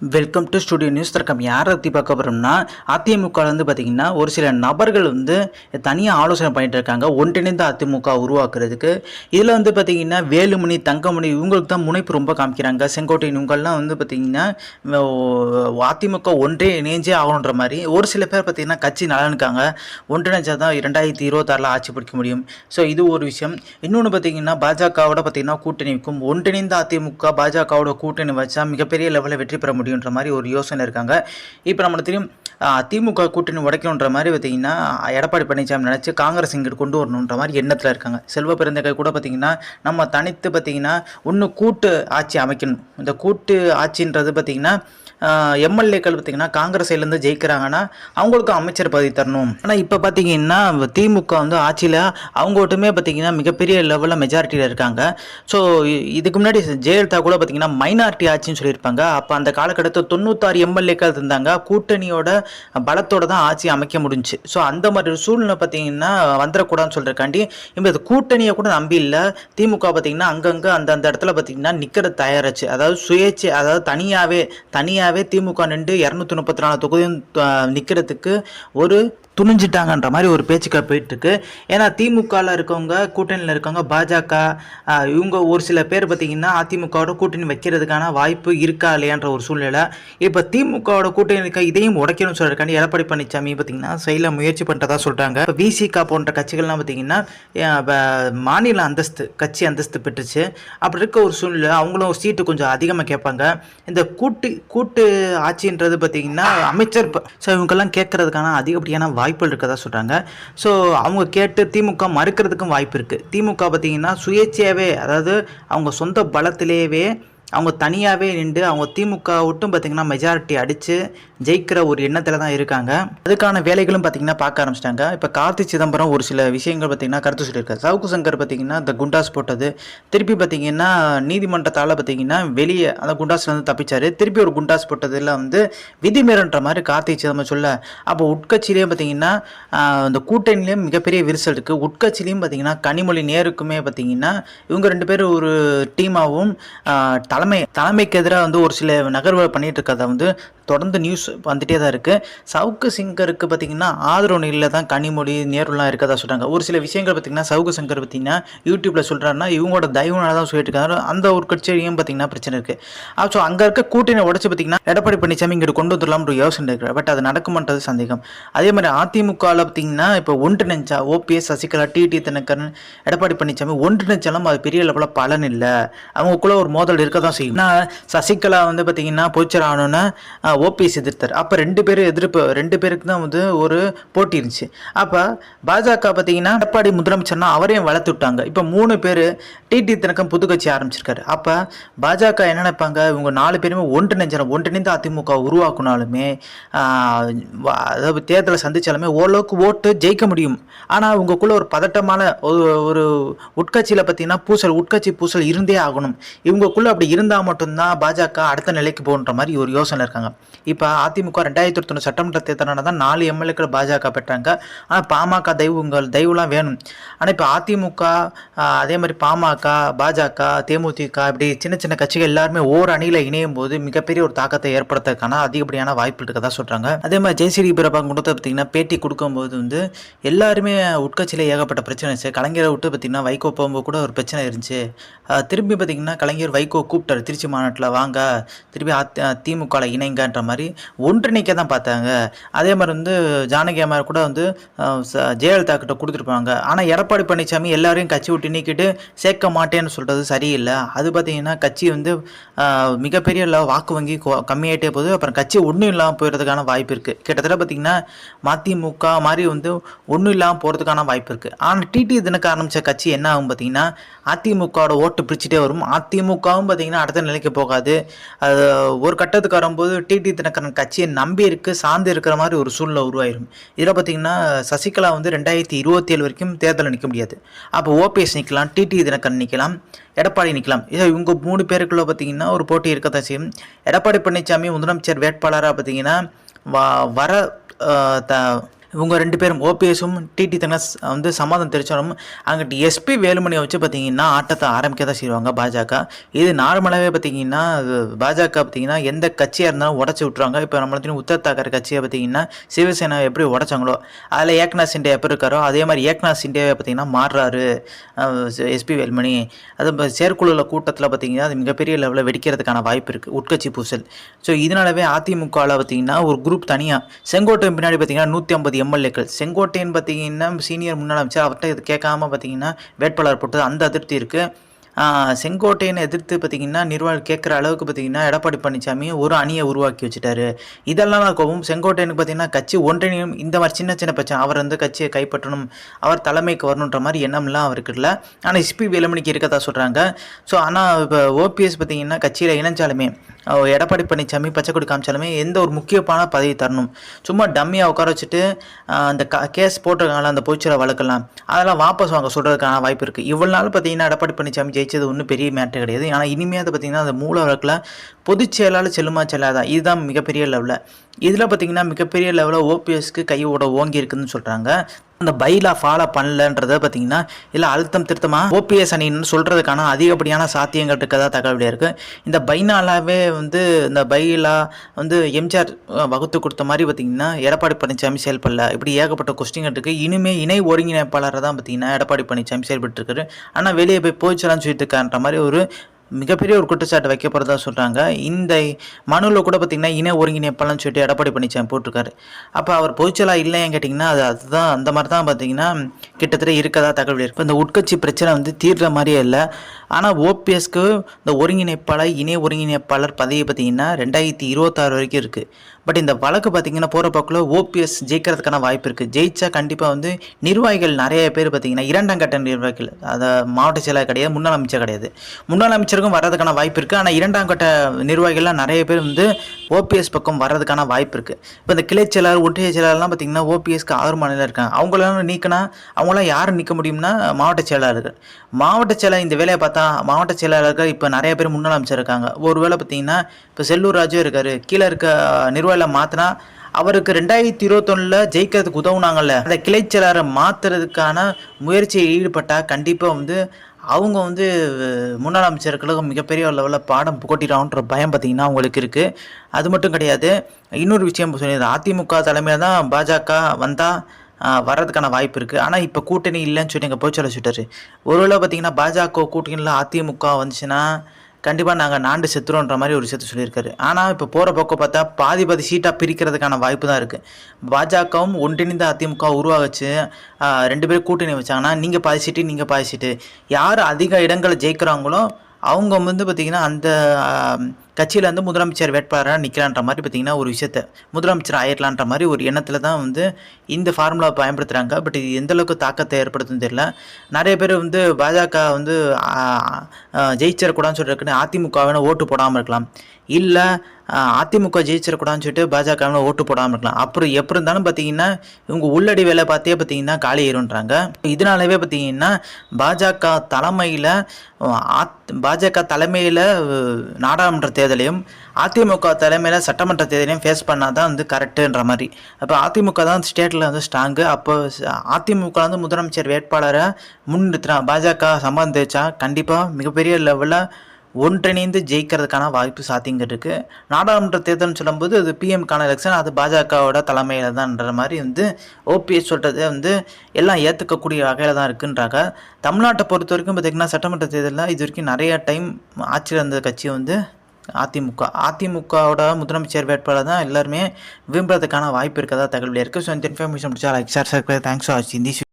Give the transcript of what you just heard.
Welcome to studio news தர்க்கம் யாரை பற்றி பார்க்க போகிறோம்னா அதிமுகவில் வந்து பார்த்திங்கன்னா ஒரு சில நபர்கள் வந்து தனியாக ஆலோசனை பண்ணிட்டு இருக்காங்க. ஒன்றிணைந்த அதிமுக உருவாக்குறதுக்கு. இதில் வந்து பார்த்திங்கன்னா வேலுமணி தங்கமணி இவங்களுக்கு தான் முனைப்பு ரொம்ப காமிக்கிறாங்க. செங்கோட்டையன் இவங்கெல்லாம் வந்து பார்த்திங்கன்னா அதிமுக ஒன்றே இணைஞ்சே ஆகணுன்ற மாதிரி. ஒரு சில பேர் பார்த்திங்கன்னா கட்சி நலனுக்காங்க ஒன்றிணைஞ்சால் தான் இரண்டாயிரத்தி இருபத்தாறில் ஆட்சி பிடிக்க முடியும். ஸோ இது ஒரு விஷயம். இன்னொன்று பார்த்திங்கன்னா பாஜகவோட பார்த்திங்கன்னா கூட்டணி வைக்கும் ஒன்றிணைந்த அதிமுக பாஜகவோட கூட்டணி வச்சா மிகப்பெரிய லெவலில் வெற்றி பெற முடியும். முடியுன்ற மாதிரி ஒரு யோசனை இருக்காங்க. இப்போ நம்ம தெரியும் திமுக கூட்டணி உடைக்கணுன்ற மாதிரி பார்த்திங்கன்னா எடப்பாடி பழனிசாமி நினச்சி காங்கிரஸ் இங்கிட்டு கொண்டு வரணுன்ற மாதிரி எண்ணத்தில் இருக்காங்க. செல்வ பிறந்தகை கூட பார்த்திங்கன்னா நம்ம தனித்து பார்த்திங்கன்னா ஒன்று கூட்டு ஆட்சி அமைக்கணும். இந்த கூட்டு ஆட்சின்றது பார்த்திங்கன்னா எம்எல்ஏக்கள் பார்த்திங்கன்னா காங்கிரஸ் சைட்லேருந்து ஜெயிக்கிறாங்கன்னா அவங்களுக்கு அமைச்சர் பதவி தரணும். ஆனால் இப்போ பார்த்தீங்கன்னா திமுக வந்து ஆட்சியில் அவங்க ஒட்டுமே பார்த்தீங்கன்னா மிகப்பெரிய லெவலில் மெஜாரிட்டியில் இருக்காங்க. ஸோ இதுக்கு முன்னாடி ஜெயலலிதா கூட பார்த்தீங்கன்னா மைனாரிட்டி ஆட்சின்னு சொல்லியிருப்பாங்க. அப்போ அந்த காலகட்டத்தில் தொண்ணூத்தாறு எம்எல்ஏக்கள் இருந்தாங்க. கூட்டணியோட பலத்தோட தான் ஆட்சி அமைக்க முடிஞ்சுச்சு. ஸோ அந்த மாதிரி ஒரு சூழ்நிலை பார்த்தீங்கன்னா வந்துடக்கூடாதுன்னு சொல்கிறக்காண்டி இப்போ இது கூட்டணியை கூட நம்பி இல்லை. திமுக பார்த்தீங்கன்னா அங்கங்கே அந்தந்த இடத்துல பார்த்தீங்கன்னா நிற்கிற தயாராச்சு. அதாவது சுயேட்சை அதாவது தனியாகவே தனியாக தனியாகவே திமுக நின்று இரநூத்தி முப்பத்தி நாலு தொகுதியும் நிற்கிறதுக்கு ஒரு துணிஞ்சிட்டாங்கன்ற மாதிரி ஒரு பேச்சுக்கள் போயிட்டுருக்கு. ஏன்னா திமுகவில் இருக்கவங்க கூட்டணியில் இருக்கவங்க பாஜக இவங்க ஒரு சில பேர் பார்த்திங்கன்னா அதிமுகவோட கூட்டணி வைக்கிறதுக்கான வாய்ப்பு இருக்கா இல்லையான்ற ஒரு சூழ்நிலை இப்போ திமுகவோட கூட்டணி இருக்க இதையும் உடைக்கணும்னு சொல்கிறக்காண்டி எடப்பாடி பழனிசாமி பார்த்திங்கன்னா சைடில் முயற்சி பண்ணுறதா சொல்கிறாங்க இப்போ விசிகா போன்ற கட்சிகள்லாம் பார்த்திங்கன்னா மாநில அந்தஸ்து கட்சி அந்தஸ்து பெற்றுச்சு. அப்படி இருக்க ஒரு சூழ்நிலை அவங்களும் ஒரு சீட்டு கொஞ்சம் அதிகமாக கேட்பாங்க. இந்த கூட்டு கூட்டு ஆட்சின்றது பார்த்திங்கன்னா அமைச்சர் ஸோ இவங்கெல்லாம் கேட்குறதுக்கான அதிகப்படியான வாய்ப்புகள் இருக்கதா சொல்கிறாங்க ஸோ அவங்க கேட்டு திமுக மறுக்கிறதுக்கும் வாய்ப்பு இருக்குது திமுக பார்த்திங்கன்னா சுயேட்சையாகவே அதாவது அவங்க சொந்த பலத்திலேயே அவங்க தனியாகவே நின்று அவங்க திமுக விட்டும் பார்த்திங்கன்னா மெஜாரிட்டி அடித்து ஜெயிக்கிற ஒரு எண்ணத்தில் தான் இருக்காங்க. அதுக்கான வேலைகளும் பார்த்திங்கன்னா பார்க்க ஆரம்பிச்சிட்டாங்க. இப்போ கார்த்தி சிதம்பரம் ஒரு சில விஷயங்கள் பார்த்திங்கன்னா கருத்து சொல்லியிருக்காரு. சவுக்கு சங்கர் பார்த்திங்கன்னா இந்த குண்டாஸ் போட்டது. திருப்பி பார்த்திங்கன்னா நீதிமன்றத்தால் பார்த்திங்கன்னா வெளியே அந்த குண்டாஸ்லேருந்து தப்பிச்சார். திருப்பி ஒரு குண்டாஸ் போட்டதில் வந்து விதிமீறன்ற மாதிரி கார்த்தி சிதம்பரம் சொல்ல அப்போ உட்கட்சியிலேயே பார்த்திங்கன்னா இந்த கூட்டணியிலேயும் மிகப்பெரிய விரிசல் இருக்குது உட்கட்சியிலையும் பார்த்திங்கன்னா கனிமொழி நேருக்குமே பார்த்திங்கன்னா இவங்க ரெண்டு பேரும் ஒரு டீமாகவும் தலைமை தலைமைக்கு எதிராக வந்து ஒரு சில நகர்வுகளை பண்ணிட்டு இருக்கிறத வந்து தொடர்ந்து நியூஸ் வந்துட்டே தான் இருக்குது சவுக்கு சிங்கருக்கு பார்த்திங்கன்னா ஆதரவு நிலையில் தான் கனிமொழி நேருலாம் இருக்கதா சொல்கிறாங்க ஒரு சில விஷயங்கள் பார்த்திங்கன்னா சவுக்கு சிங்கர் பார்த்திங்கன்னா யூடியூப்பில் சொல்கிறாருன்னா இவங்களோட தயவுனால தான் சொல்லிட்டு இருக்காங்க அந்த ஒரு கட்சியும் பார்த்திங்கன்னா பிரச்சனை இருக்குது ஸோ அங்கே இருக்க கூட்டணி உடச்சி பார்த்திங்கன்னா எடப்பாடி பழனிசாமி இங்கிட்டு கொண்டு வந்துடலாம்னு ஒரு யோசனை இருக்கிற பட் அது நடக்குமன்றது சந்தேகம். அதே மாதிரி அதிமுகவில் பார்த்திங்கன்னா இப்போ ஒன்றிணைஞ்சா ஓபிஎஸ் சசிகலா டிடி தினகரன் எடப்பாடி பழனிசாமி ஒன்றிணைச்சாலும் அது பெரிய லெவலில் பலன் இல்லை. அவங்களுக்குள்ள ஒரு மோதல் இருக்க தான் செய்யும் சசிகலா வந்து பார்த்திங்கன்னா பொய்ச்சர் ஆனோன்னு ஓபிஎஸ் எதிர்த்தார். அப்போ ரெண்டு பேரும் எதிர்ப்பு ரெண்டு பேருக்கு தான் வந்து ஒரு போட்டி இருந்துச்சு. அப்போ பாஜக பார்த்தீங்கன்னா எடப்பாடி முதலமைச்சர்னா அவரையும் வளர்த்து விட்டாங்க. இப்போ மூணு பேர் டிடி தினக்கம் புதுக்கட்சி ஆரம்பிச்சிருக்காரு. அப்போ பாஜக என்ன நினைப்பாங்க? இவங்க நாலு பேருமே ஒன்றிணைஞ்சன ஒன்றிணைந்து அதிமுக உருவாக்குனாலுமே அதாவது தேர்தலை சந்திச்சாலுமே ஓரளவுக்கு ஓட்டு ஜெயிக்க முடியும். ஆனால் உங்களுக்குள்ள ஒரு பதட்டமான ஒரு ஒரு உட்கட்சியில் பார்த்தீங்கன்னா பூசல் உட்கட்சி பூசல் இருந்தே ஆகணும். இவங்களுக்குள்ள அப்படி இருந்தால் மட்டும்தான் பாஜக அடுத்த நிலைக்கு போகன்ற மாதிரி ஒரு யோசனை இருக்காங்க. இப்போ அதிமுக ரெண்டாயிரத்தி இருபத்தொன்று சட்டமன்ற தேர்தலான தான் நாலு எம்எல்ஏக்கள் பாஜக பெற்றாங்க. ஆனால் பாமக தெய்வங்கள் தெய்வம்லாம் வேணும். ஆனால் இப்போ அதிமுக அதே மாதிரி பாமக பாஜக தேமுதிக இப்படி சின்ன சின்ன கட்சிகள் எல்லாருமே ஓர் அணியில் இணையும் போது மிகப்பெரிய ஒரு தாக்கத்தை ஏற்படுத்துறதுக்கான அதிகப்படியான வாய்ப்பு இருக்கதா. சொல்கிறாங்க அதே மாதிரி ஜெயஸ்ரீ பிரபா கொடுத்த பார்த்தீங்கன்னா பேட்டி கொடுக்கும்போது வந்து எல்லாருமே உட்கட்சியில் ஏகப்பட்ட பிரச்சனை இருந்துச்சு. கலைஞரை விட்டு பார்த்தீங்கன்னா வைகோ போகும்போது கூட ஒரு பிரச்சனை இருந்துச்சு. திரும்பி பார்த்தீங்கன்னா கலைஞர் வைகோ கூப்பிட்டார். திருச்சி மாநாட்டில் வாங்க திருப்பி அத் திமுகவில் இணைங்கன்ற மாதிரி ஒன்றிணைக்க தான் பார்த்தாங்க. அதே மாதிரி வந்து ஜானகி அம்மா கூட வந்து ச- ஜெயலலிதா கிட்ட கொடுத்துருப்பாங்க ஆனால் எடப்பாடி பழனிசாமி எல்லாரையும் கட்சி விட்டு நீக்கிட்டு சேர்க்க மாட்டேன்னு சொல்கிறது சரியில்லை. அது பார்த்தீங்கன்னா கட்சி வந்து மிகப்பெரிய வாக்கு வங்கி கம்மியாகிட்டே கம்மியாயிட்டே போகுது. அப்புறம் கட்சி ஒன்றும் இல்லாமல் போயிடுறதுக்கான வாய்ப்பு இருக்குது கிட்டத்தட்ட பார்த்திங்கன்னா மதிமுக மாதிரி வந்து ஒன்றும் இல்லாமல் போகிறதுக்கான வாய்ப்பு இருக்குது ஆனால் டிடி தினக்கு ஆரம்பித்த கட்சி என்ன ஆகும் பார்த்தீங்கன்னா அதிமுகவோட ஓட்டு பிரிச்சுட்டே வரும். அதிமுகவும் பார்த்திங்கன்னா அடுத்த நிலைக்கு போகாது. அது ஒரு கட்டத்துக்கு வரும்போது டி டிடி தினகரன் கட்சியை நம்பி இருக்கு சார்ந்து இருக்கிற மாதிரி ஒரு சூழ்நிலை உருவாயிரும். இதில் பார்த்தீங்கன்னா சசிகலா வந்து ரெண்டாயிரத்தி இருபத்தி ஏழு வரைக்கும் தேர்தலில் நிற்க முடியாது. அப்போ ஓபிஎஸ் நிற்கலாம் டிடி தினகரன் நிற்கலாம் எடப்பாடி நிற்கலாம் இதை இவங்க மூணு பேருக்குள்ள பார்த்தீங்கன்னா ஒரு போட்டி இருக்கத்தான் செய்யும். எடப்பாடி பழனிசாமி முதலமைச்சர் வேட்பாளராக பார்த்தீங்கன்னா வ வர த இவங்க ரெண்டு பேரும் ஓபிஎஸும் டிடி தனஸ் வந்து சமாதானம் தெரிச்சாலும் அங்கிட்டு எஸ்பி வேலுமணியை வச்சு பார்த்தீங்கன்னா ஆட்டத்தை ஆரம்பிக்க தான் செய்வாங்க பாஜக. இது நார்மலாகவே பார்த்தீங்கன்னா பாஜக பார்த்தீங்கன்னா எந்த கட்சியாக இருந்தாலும் உடச்சி விட்ருவாங்க இப்போ நம்மளுக்கு உத்தர் தாக்கர் கட்சியை பார்த்தீங்கன்னா சிவசேனா எப்படி உடைச்சாங்களோ அதில் ஏக்நாத் சிண்டே எப்போ இருக்காரோ அதே மாதிரி ஏக்நாத் சிண்டேவை பார்த்தீங்கன்னா மாறுறாரு. எஸ்பி வேலுமணி. அது இப்போ கூட்டத்தில் பார்த்தீங்கன்னா அது மிகப்பெரிய லெவலில் வெடிக்கிறதுக்கான வாய்ப்பு இருக்குது உட்கட்சி பூசல். ஸோ இதனாலவே அதிமுகவில் பார்த்தீங்கன்னா ஒரு குரூப் தனியாக செங்கோட்டை பின்னாடி பார்த்தீங்கன்னா நூற்றி ஐம்பது எம்எல்ஏக்கள். செங்கோட்டையன் பார்த்தீங்கன்னா சீனியர் முன்னாள் அமைச்சர் அவர்கிட்ட இது கேட்காம பார்த்தீங்கன்னா வேட்பாளர் போட்டது அந்த அதிருப்தி இருக்குது செங்கோட்டையனை எதிர்த்து பார்த்தீங்கன்னா நிர்வாகம் கேட்குற அளவுக்கு பார்த்தீங்கன்னா எடப்பாடி பழனிசாமி ஒரு அணியை உருவாக்கி வச்சுட்டாரு. இதெல்லாம் கோபம். செங்கோட்டையனுக்கு பார்த்தீங்கன்னா கட்சி ஒன்றிணையும். இந்த மாதிரி சின்ன சின்ன பிரச்சனை. அவர் வந்து கட்சியை கைப்பற்றணும். அவர் தலைமைக்கு வரணுன்ற மாதிரி எண்ணம்லாம் அவருக்கு இல்லை. ஆனால் எஸ்பி வேலுமணிக்கு இருக்கதா சொல்கிறாங்க ஸோ ஆனால் இப்போ ஓபிஎஸ் பார்த்தீங்கன்னா கட்சியில் இணைஞ்சாலுமே எடப்பாடி பழனிசாமி பச்சைக்கொடி காமிச்சாலுமே எந்த ஒரு முக்கியமான பதவி தரணும். சும்மா டம்மியாக உட்கார வச்சுட்டு அந்த க கேஸ் போட்டிருக்காங்களா அந்த பொய்ச்சலை வழக்கெல்லாம். அதெல்லாம் வாபஸ் வாங்க சொல்கிறதுக்கான வாய்ப்பு இருக்குது இவ்வளோ நாள் பார்த்தீங்கன்னா எடப்பாடி பழனிசாமி ஜெயிச்சது ஒன்றும் பெரிய மேட்டர் கிடையாது. ஆனால் இனிமேல் அதை பார்த்தீங்கன்னா அந்த மூல வழக்கில் பொதுச் செயலாளர் செல்லுமா செல்லாதா? இதுதான் மிகப்பெரிய லெவலில் இதில் பார்த்தீங்கன்னா மிகப்பெரிய லெவலில் ஓபிஎஸ்க்கு கையோட ஓங்கி இருக்குதுன்னு சொல்கிறாங்க அந்த பைலா ஃபாலோ பண்ணலன்றத பார்த்தீங்கன்னா இல்லை அழுத்தம் திருத்தமாக ஓபிஎஸ் அணின்னு சொல்கிறதுக்கான அதிகப்படியான சாத்தியங்கள் இருக்கதா தகவலாக இருக்குது இந்த பைனாலாவே வந்து இந்த பைலா வந்து எம்ஜிஆர் வகுத்து கொடுத்த மாதிரி பார்த்தீங்கன்னா எடப்பாடி பழனிசாமி செயல்படல. இப்படி ஏகப்பட்ட கொஸ்டின் இருக்குது இனிமே இணை ஒருங்கிணைப்பாளராக தான் பார்த்தீங்கன்னா எடப்பாடி பழனிசாமி செயல்பட்டுருக்காரு. ஆனால் வெளியே போய் போய்ச்சலான்னு சொல்லிட்டு இருக்கான்ற மாதிரி ஒரு மிகப்பெரிய ஒரு குற்றச்சாட்டு வைக்க போகிறதா சொல்கிறாங்க இந்த மனுவில் கூட பார்த்திங்கன்னா இன ஒருங்கிணைப்பாளர்னு சொல்லிட்டு எடப்பாடி பழனிசாமி போட்டிருக்காரு. அப்போ அவர் பொதுச்சலா இல்லைன்னு கேட்டிங்கன்னா அது அதுதான் அந்த மாதிரி தான் பார்த்தீங்கன்னா கிட்டத்தட்ட இருக்கதா தகவல் இருக்கு. இந்த உட்கட்சி பிரச்சனை வந்து தீர்ற மாதிரியே இல்லை. ஆனால் ஓபிஎஸ்க்கு இந்த ஒருங்கிணைப்பாளர் இணை ஒருங்கிணைப்பாளர் பதவி பார்த்திங்கன்னா ரெண்டாயிரத்தி இருபத்தாறு வரைக்கும் இருக்குது பட் இந்த வழக்கு பார்த்தீங்கன்னா போகிற போக்கில் ஓபிஎஸ் ஜெயிக்கிறதுக்கான வாய்ப்பு இருக்குது ஜெயிச்சா கண்டிப்பாக வந்து நிர்வாகிகள் நிறைய பேர் பார்த்தீங்கன்னா இரண்டாம் கட்ட நிர்வாகிகள் அதை மாவட்ட செயலாளர் கிடையாது முன்னாள் அமைச்சர் கிடையாது. முன்னாள் அமைச்சருக்கும் வர்றதுக்கான வாய்ப்பு இருக்குது ஆனால் இரண்டாம் கட்ட நிர்வாகிகள்லாம் நிறைய பேர் வந்து ஓபிஎஸ் பக்கம் வர்றதுக்கான வாய்ப்பு இருக்குது இப்போ இந்த கிளை செயலாளர் ஒன்றிய செயலாளர்லாம் பார்த்தீங்கன்னா ஓபிஎஸ்க்கு ஆறு மாநிலம் இருக்காங்க. அவங்களாம் நீக்கினா அவங்களாம் யார் நிற்க முடியும்னா மாவட்ட செயலாளர்கள். மாவட்ட செயலாளர் இந்த வேலையை பார்த்தா மாவட்ட செயலாளர்கள் இப்போ நிறைய பேர் முன்னாள் அமைச்சர் இருக்காங்க. ஒருவேளை பார்த்தீங்கன்னா இப்போ செல்லூர் ராஜு இருக்காரு. கீழே இருக்க நிர்வாகிகளை மாற்றினா அவருக்கு ரெண்டாயிரத்தி இருபத்தொன்னில் ஜெயிக்கிறதுக்கு உதவுனாங்கல்ல. அந்த கிளைச்சலாரை மாற்றுறதுக்கான முயற்சியில் ஈடுபட்டால் கண்டிப்பாக வந்து அவங்க வந்து முன்னாள் அமைச்சர்களுக்கு மிகப்பெரிய லெவலில் பாடம் புகட்டிடான்ற பயம் பார்த்தீங்கன்னா அவங்களுக்கு இருக்குது அது மட்டும் கிடையாது இன்னொரு விஷயம் சொல்லியிருந்தேன் அதிமுக தலைமையில் தான் பாஜக வந்தால் வர்றதுக்கான வாய்ப்பு இருக்குது ஆனால் இப்போ கூட்டணி இல்லைன்னு சொல்லி எங்கள் போய் சொல்ல சொல்லிட்டாரு. ஒருவேளை பார்த்தீங்கன்னா பாஜக கூட்டணியில் அதிமுக வந்துச்சுன்னா கண்டிப்பாக நாங்கள் நாண்டு செத்துறோன்ற மாதிரி ஒரு விஷயத்த சொல்லியிருக்காரு. ஆனால் இப்போ போகிற பக்கம் பார்த்தா பாதி பாதி சீட்டாக பிரிக்கிறதுக்கான வாய்ப்பு தான் இருக்குது பாஜகவும் ஒன்றிணைந்த அதிமுக உருவாகச்சு. ரெண்டு பேரும் கூட்டணி வச்சாங்கன்னா நீங்கள் பாதி சீட்டு நீங்கள் பாதி சீட்டு யார் அதிக இடங்களை ஜெயிக்கிறாங்களோ அவங்க வந்து பார்த்திங்கன்னா அந்த கட்சியில் வந்து முதலமைச்சர் வேட்பாளராக நிற்கலான்ற மாதிரி பார்த்திங்கன்னா ஒரு விஷயத்த முதலமைச்சர் ஆயிடலான்ற மாதிரி ஒரு எண்ணத்தில் தான் வந்து இந்த ஃபார்முலா பயன்படுத்துகிறாங்க பட் இது எந்தளவுக்கு தாக்கத்தை ஏற்படுத்தும் தெரியல. நிறைய பேர் வந்து பாஜக வந்து ஜெயிச்சிடக்கூடாதுன்னு அதிமுக அதிமுகவின ஓட்டு போடாமல் இருக்கலாம். இல்லை அதிமுக ஜெயிச்சிடக்கூடாதுன்னு சொல்லிட்டு பாஜகவின ஓட்டு போடாமல் இருக்கலாம். அப்புறம் எப்படி இருந்தாலும் பார்த்தீங்கன்னா இவங்க உள்ளடி வேலை பார்த்தே பார்த்தீங்கன்னா காலி ஏறுன்றாங்க இதனாலவே பார்த்தீங்கன்னா பாஜக தலைமையில் பாஜக தலைமையில் நாடாளுமன்ற தேர்தலையும் அதிமுக தலைமையில் சட்டமன்ற தேர்தலையும் ஃபேஸ் பண்ணால் தான் வந்து கரெக்டுன்ற மாதிரி. அப்போ அதிமுக தான் ஸ்டேட்டில் வந்து ஸ்ட்ராங்கு அப்போ அதிமுக வந்து முதலமைச்சர் வேட்பாளரை முன்னிறுத்துறான் பாஜக சம்பந்திச்சா கண்டிப்பாக மிகப்பெரிய லெவலில் ஒன்றிணைந்து ஜெயிக்கிறதுக்கான வாய்ப்பு சாத்தியங்கள் இருக்குது நாடாளுமன்ற தேர்தல்னு சொல்லும்போது அது பிஎம்கான எலெக்ஷன் அது பாஜகவோட தலைமையில் தான்ன்ற மாதிரி வந்து ஓபிஎஸ் சொல்கிறதே வந்து எல்லாம் ஏற்றுக்கக்கூடிய வகையில் தான் இருக்குன்றாங்க. தமிழ்நாட்டை பொறுத்த வரைக்கும் பார்த்திங்கன்னா சட்டமன்ற தேர்தலில் இது வரைக்கும் நிறைய டைம் ஆட்சியில் இருந்த கட்சி வந்து அதிமுக. அதிமுகவோட முதலமைச்சர் வேட்பாளர் தான் எல்லாருமே விரும்புறதுக்கான வாய்ப்பு இருக்கதா தகவல் இருக்குது ஸோ இந்த இன்ஃபர்மேஷன் முடிச்சா like sir sir thanks for வாட்சிங் திஸ்